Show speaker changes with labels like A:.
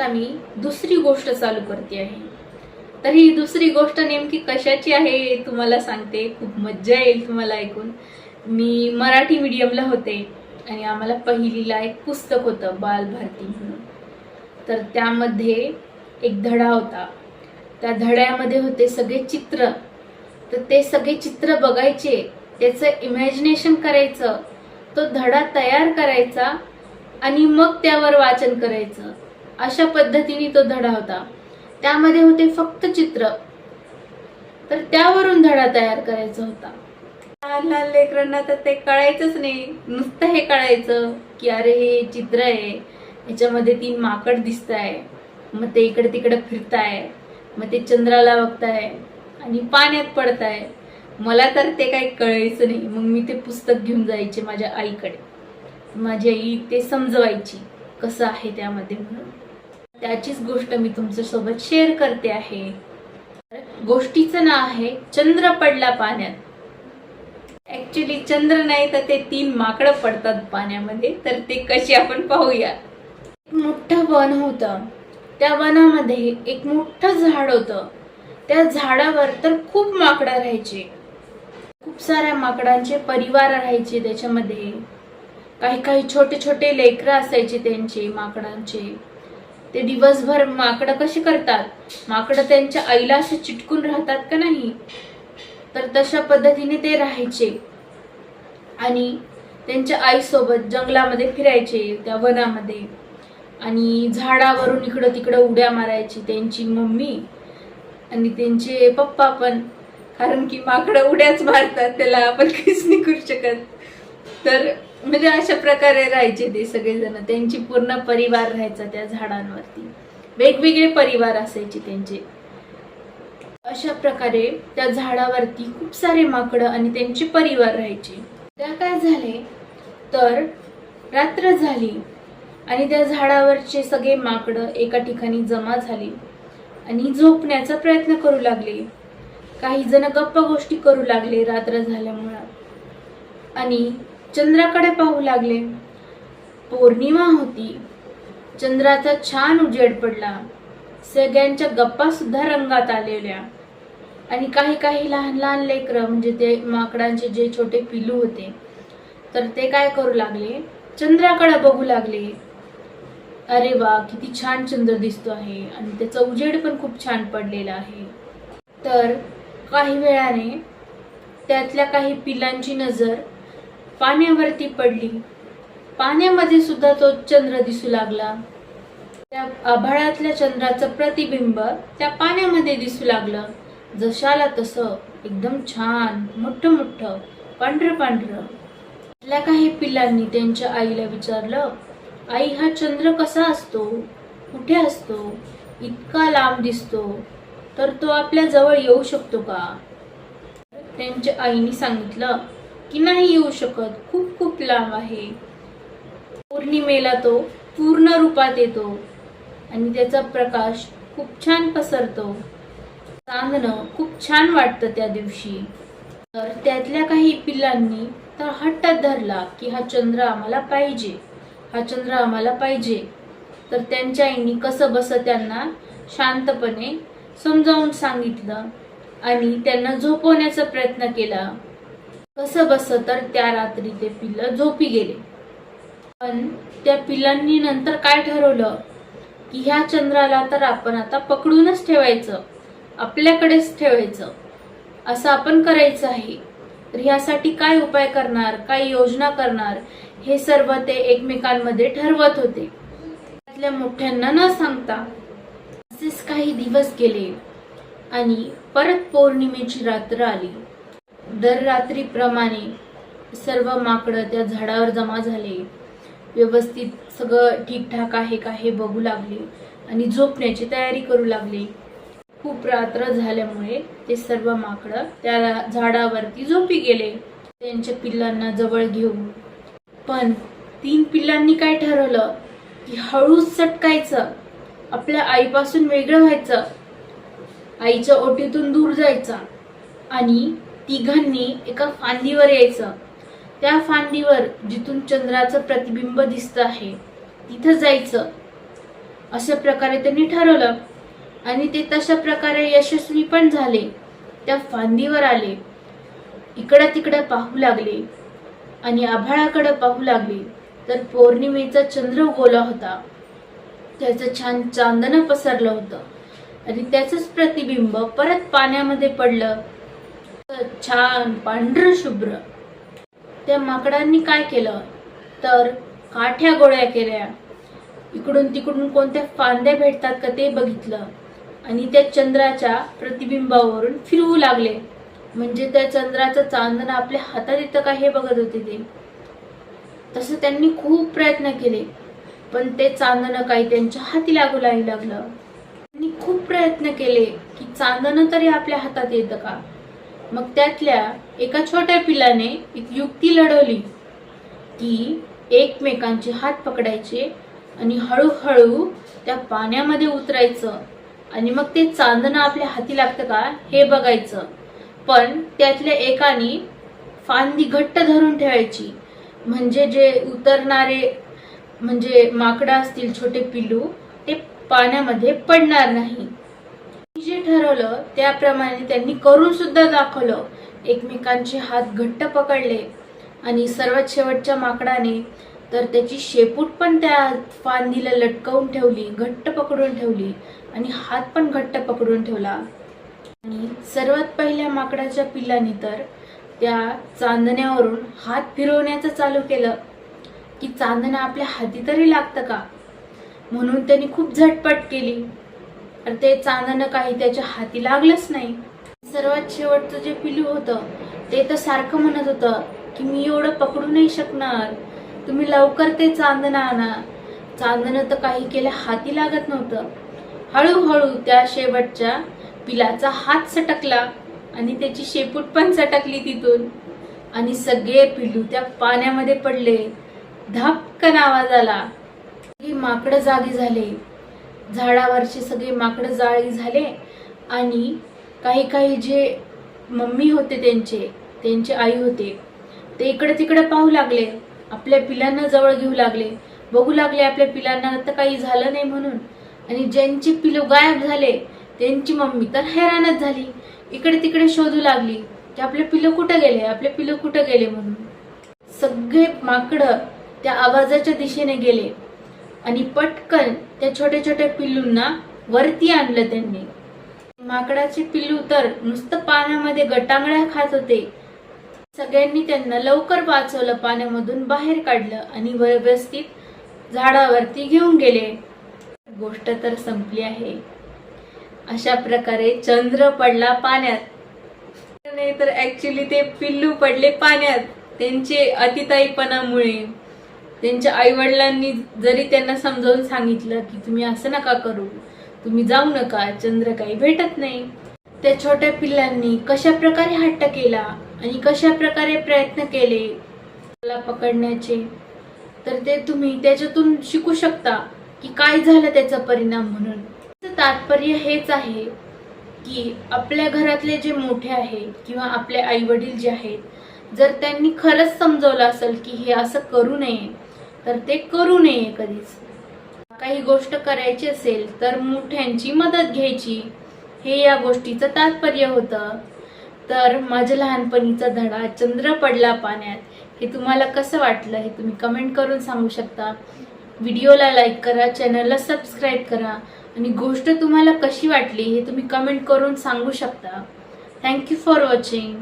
A: आता मी दुसरी गोष्ट चालू करते आहे. तर ही दुसरी गोष्ट नेमकी कशाची आहे हे तुम्हाला सांगते. खूप मज्जा येईल तुम्हाला ऐकून. मी मराठी मीडियमला होते आणि आम्हाला पहिलीला एक पुस्तक होतं बालभारती म्हणून. तर त्यामध्ये एक धडा होता. त्या धड्यामध्ये होते सगळे चित्र. तर ते सगळे चित्र बघायचे त्याचं इमॅजिनेशन करायचं तो धडा तयार करायचा आणि मग त्यावर वाचन करायचं. अशा पद्धतीने तो धडा होता. त्यामध्ये होते फक्त चित्र. तर त्यावरून धडा तयार करायचा होता. लहान लहान लेकरांना तर ते कळायचंच नाही. नुसतं हे कळायचं की अरे हे चित्र आहे. ह्याच्यामध्ये तीन माकड दिसत आहे मग ते इकडे तिकडे फिरताय. मग ते चंद्राला बघताय. आणि पाण्यात पडताय. मला तर ते काही कळायचं नाही. मग मी ते पुस्तक घेऊन जायचे माझ्या आईकडे. माझी आई ते समजवायची कसं आहे त्यामध्ये म्हणून. त्याचीच गोष्ट मी तुमच्यासोबत शेअर करते आहे. गोष्टीचं नाव आहे चंद्र पडला पाण्यात. ऍक्च्युली चंद्र नाही तर ते तीन माकडं पडतात पाण्यामध्ये तर ते कसे आपण पाहूया? एक मोठं वन होतं. त्या वनामध्ये एक मोठं झाड होतं. त्या झाडावर तर खूप माकडं राहायचे. खूप साऱ्या माकडांचे परिवार राहायचे त्याच्यामध्ये. काही काही छोटे छोटे लेकरं असायचे त्यांचे माकडांचे. ते दिवसभर माकडं कशी करतात? माकडं त्यांच्या आईला असे चिटकून राहतात का नाही? तर तशा पद्धतीने ते राहायचे. आणि त्यांच्या आईसोबत जंगलामध्ये फिरायचे त्या वनामध्ये. आणि झाडावरून इकडं तिकडं उड्या मारायची त्यांची मम्मी आणि त्यांचे पप्पा पण. कारण की माकडं उड्याच मारतात त्याला आपण काहीच नाही करू शकत. तर म्हणजे अशा प्रकारे राहायचे ते सगळेजण. त्यांची पूर्ण परिवार राहायचा त्या झाडांवरती. वेगवेगळे परिवार असायचे त्यांचे. अशा प्रकारे त्या झाडावरती खूप सारे माकडं आणि त्यांचे परिवार राहायचे. त्या काय झाले? तर रात्र झाली आणि त्या झाडावरचे सगळे माकडं एका ठिकाणी जमा झाले आणि झोपण्याचा प्रयत्न करू लागले. काही जण गप्पा गोष्टी करू लागले रात्र झाल्यामुळं. आणि चंद्राकडे पाहू लागले. पौर्णिमा होती. चंद्राचा छान उजेड पडला. सगळ्यांच्या गप्पा सुद्धा रंगात आलेल्या. आणि काही काही लहान लहान लेकरं म्हणजे ते माकडांचे जे छोटे पिलू होते तर ते काय करू लागले? चंद्राकडे बघू लागले. अरे वा किती छान चंद्र दिसतो आहे. आणि त्याचा उजेड पण खूप छान पडलेला आहे. तर काही वेळाने त्यातल्या काही पिलांची नजर पाण्यावरती पडली. पाण्यामध्ये सुद्धा तो चंद्र दिसू लागला. त्या आभाळातल्या चंद्राचं प्रतिबिंब त्या पाण्यामध्ये दिसू लागलं. जशाला तसं. एकदम छान. मोठं मोठं. पांढरं पांढरं. त्यातल्या काही पिल्लांनी त्यांच्या आईला विचारलं आई हा चंद्र कसा असतो? कुठे असतो? इतका लांब दिसतो. तर तो आपल्या जवळ येऊ शकतो का? त्यांच्या आईने सांगितलं की नाही येऊ शकत. खूप खूप लांब आहे. पौर्णिमेला तो पूर्ण रूपात येतो आणि त्याचा प्रकाश खूप छान पसरतो. चांदणं खूप छान वाटतं त्या दिवशी. तर त्यातल्या काही पिल्लांनी तर हट्टात धरला की हा चंद्र आम्हाला पाहिजे. हा चंद्र आम्हाला पाहिजे. तर त्यांच्या आईनी कसं बस त्यांना शांतपणे समजावून सांगितलं आणि त्यांना झोपवण्याचा प्रयत्न केला. कसं बस तर त्या रात्री ते पिल्लं झोपी गेले. पण त्या पिल्लांनी नंतर काय ठरवलं? की ह्या चंद्राला तर आपण आता पकडूनच ठेवायचं. आपल्याकडेच ठेवायचं. असं आपण करायचं आहे. तर ह्यासाठी काय उपाय करणार? काय योजना करणार? हे सर्व ते एकमेकांमध्ये ठरवत होते. त्यातल्या मोठ्यांना न सांगता असेच काही दिवस गेले आणि परत पौर्णिमेची रात्र आली. दर रात्रीप्रमाणे सर्व माकडं त्या झाडावर जमा झाले. व्यवस्थित सगळं ठीकठाक आहे का हे बघू लागले आणि झोपण्याची तयारी करू लागले. खूप रात्र झाल्यामुळे ते सर्व माकडं त्या झाडावरती झोपी गेले. त्यांच्या पिल्लांना जवळ घेऊन. पण तीन पिल्लांनी काय ठरवलं? की हळूच सटकायचं. आपल्या आईपासून वेगळं व्हायचं. आईच्या ओटीतून दूर जायचं. आणि तिघांनी एका फांदीवर यायचं. त्या फांदीवर जिथून चंद्राचं प्रतिबिंब दिसत आहे तिथं जायचं. अशा प्रकारे त्यांनी ठरवलं आणि ते तशा प्रकारे यशस्वी पण झाले. त्या फांदीवर आले. इकडं तिकडं पाहू लागले आणि आभाळाकडे पाहू लागले. तर पौर्णिमेचा चंद्र उगवला होता. त्याचं छान चांदणं पसरलं होतं आणि त्याचंच प्रतिबिंब परत पाण्यामध्ये पडलं. छान पांढर शुभ्र. त्या माकडांनी काय केलं? तर काठ्या गोळ्या केल्या. इकडून तिकडून कोणत्या फांद्या भेटतात का ते बघितलं. आणि त्या चंद्राच्या प्रतिबिंबावरून फिरवू लागले. म्हणजे त्या चंद्राचं चांदणं आपल्या हातात येतं का हे बघत होते ते. तसं त्यांनी खूप प्रयत्न केले. पण ते चांदणं काही त्यांच्या हाती लागू लागलं. त्यांनी खूप प्रयत्न केले की चांदणं तरी आपल्या हातात येतं का? मग त्यातल्या एका छोट्या पिलाने एक युक्ती लढवली की एकमेकांचे हात पकडायचे आणि हळूहळू त्या पाण्यामध्ये उतरायचं. आणि मग ते चांदणं आपल्या हाती लागतं का हे बघायचं. पण त्यातल्या एकाने फांदी घट्ट धरून ठेवायची. म्हणजे जे उतरणारे म्हणजे माकडं असतील छोटे पिल्लू ते पाण्यामध्ये पडणार नाही. ठरवलं त्याप्रमाणे त्यांनी करून सुद्धा दाखवलं. एकमेकांचे हात घट्ट पकडले. आणि सर्वात शेवटच्या माकडाने तर त्याची शेपूट पण त्या फांदीला लटकवून ठेवली घट्ट पकडून ठेवली आणि हात पण घट्ट पकडून ठेवला. आणि सर्वात पहिल्या माकडाच्या पिल्लाने तर त्या चांदण्यावरून हात फिरवण्याचं चालू केलं. की चांदणं आपल्या हाती तरी लागतं का? म्हणून त्यांनी खूप झटपट केली. तर ते चांदणं काही त्याच्या हाती लागलंच नाही. सर्वात शेवटचं जे पिलू होतं ते तर सारखं म्हणत होतं की मी एवढं पकडू नाही शकणार. तुम्ही लवकर ते चांदणं आणा. चांदणं तर काही केल्या हाती लागत नव्हतं. हळूहळू त्या शेवटच्या पिलाचा हात सटकला आणि त्याची शेपूट पण सटकली तिथून. आणि सगळे पिलू त्या पाण्यामध्ये पडले. धपकन आवाज आला. सगळी माकडं जागी झाले. झाडावरचे सगळे माकडं जाळी झाले आणि काही काही जे मम्मी होते त्यांचे त्यांचे आई होते ते इकडे तिकडे पाहू लागले आपल्या पिलांना जवळ घेऊ लागले. बघू लागले आपल्या पिलांना तर काही झालं नाही म्हणून. आणि ज्यांची पिलं गायब झाले त्यांची मम्मी तर हैराणच झाली. इकडे तिकडे शोधू लागली की आपले पिलं कुठं गेले आपले पिलं कुठं गेले म्हणून. सगळे माकडं त्या आवाजाच्या दिशेने गेले. आणि पटकन त्या छोट्या छोट्या पिल्लूंना वरती आणलं त्यांनी. माकडाचे पिल्लू तर नुसतं पाण्यामध्ये गटांगळ्या खात होते. सगळ्यांनी त्यांना लवकर वाचवलं पाण्यामधून बाहेर काढलं आणि व्यवस्थित झाडावरती घेऊन गेले. गोष्ट तर संपली आहे. अशा प्रकारे चंद्र पडला पाण्यात. नाही तर ऍक्च्युली ते पिल्लू पडले पाण्यात त्यांचे अतिताईपणामुळे. त्यांच्या आईवडिलांनी जरी त्यांना समजावून सांगितलं की तुम्ही असं नका करू तुम्ही जाऊ नका चंद्र काही भेटत नाही. त्या छोट्या पिल्लांनी कशा प्रकारे हट्ट केला आणि कशा प्रकारे प्रयत्न केले त्याला पकडण्याचे? तर ते तुम्ही त्याच्यातून शिकू शकता की काय झालं त्याचा परिणाम म्हणून. त्याचं तात्पर्य हेच आहे की आपल्या घरातले जे मोठे आहेत किंवा आपले आई वडील जे आहेत जर त्यांनी खरंच समजवलं असेल की हे असं करू नये तर ते करू नये कधीच. काही गोष्ट करायची असेल तर मोठ्यांची मदत घ्यायची. हे या गोष्टीचं तात्पर्य होतं. तर माझ्या लहानपणीचा धडा चंद्र पडला पाण्यात. हे तुम्हाला कसं वाटलं हे तुम्ही कमेंट करून सांगू शकता. व्हिडिओला लाईक करा चॅनलला सबस्क्राईब करा. आणि गोष्ट तुम्हाला कशी वाटली हे तुम्ही कमेंट करून सांगू शकता. Thank you for watching.